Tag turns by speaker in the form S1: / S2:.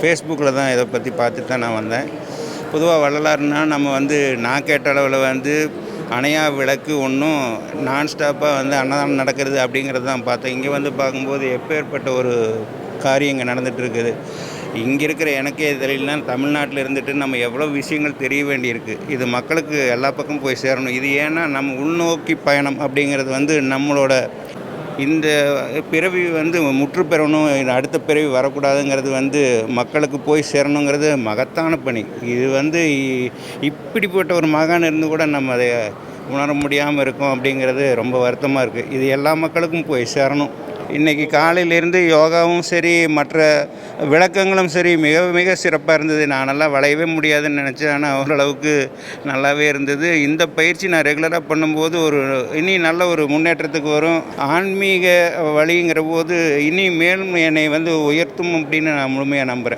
S1: ஃபேஸ்புக்கில் தான் இதை பற்றி பார்த்துட்டு தான் நான் வந்தேன். பொதுவாக வரலாறுனால் நம்ம வந்து நான் கேட்ட அளவில் வந்து அணையா விளக்கு ஒன்றும் நான் ஸ்டாப்பாக வந்து அன்னதானம் நடக்கிறது அப்படிங்கிறது தான் பார்த்தேன். இங்கே வந்து பார்க்கும்போது எப்பேற்பட்ட ஒரு காரியம் இங்கே நடந்துகிட்ருக்குது இருக்குது. இங்கே இருக்கிற எனக்கே தெரியலனா தமிழ்நாட்டில் இருந்துட்டு நம்ம எவ்வளோ விஷயங்கள் தெரிய வேண்டியிருக்கு. இது மக்களுக்கு எல்லா பக்கமும் போய் சேரணும். இது ஏன்னா நம்ம உள்நோக்கி பயணம் அப்படிங்கிறது வந்து நம்மளோட இந்த பிறவி வந்து முற்று பெறணும் அடுத்த பிறவி வரக்கூடாதுங்கிறது வந்து மக்களுக்கு போய் சேரணுங்கிறது மகத்தான பணி. இது வந்து இ- இப்படிப்பட்ட ஒரு மகான் இருந்து கூட நம்ம அதை உணர முடியாமல் இருக்கோம் அப்படிங்கிறது ரொம்ப வருத்தமாக இருக்குது இது எல்லா மக்களுக்கும் போய் சேரணும். இன்றைக்கி காலையிலேருந்து யோகாவும் சரி மற்ற விளக்கங்களும் சரி மிக மிக சிறப்பாக இருந்தது. நானெல்லாம் வளையவே முடியாதுன்னு நினச்சேன். ஆனால் ஓரளவுக்கு நல்லாவே இருந்தது. இந்த பயிற்சி நான் ரெகுலராக பண்ணும்போது ஒரு இனி நல்ல ஒரு முன்னேற்றத்துக்கு வரும். ஆன்மீக வழிங்கிற போது இனி மேலும் என்னை வந்து உயர்த்தும் அப்படின்னு நான் முழுமையாக நம்புகிறேன்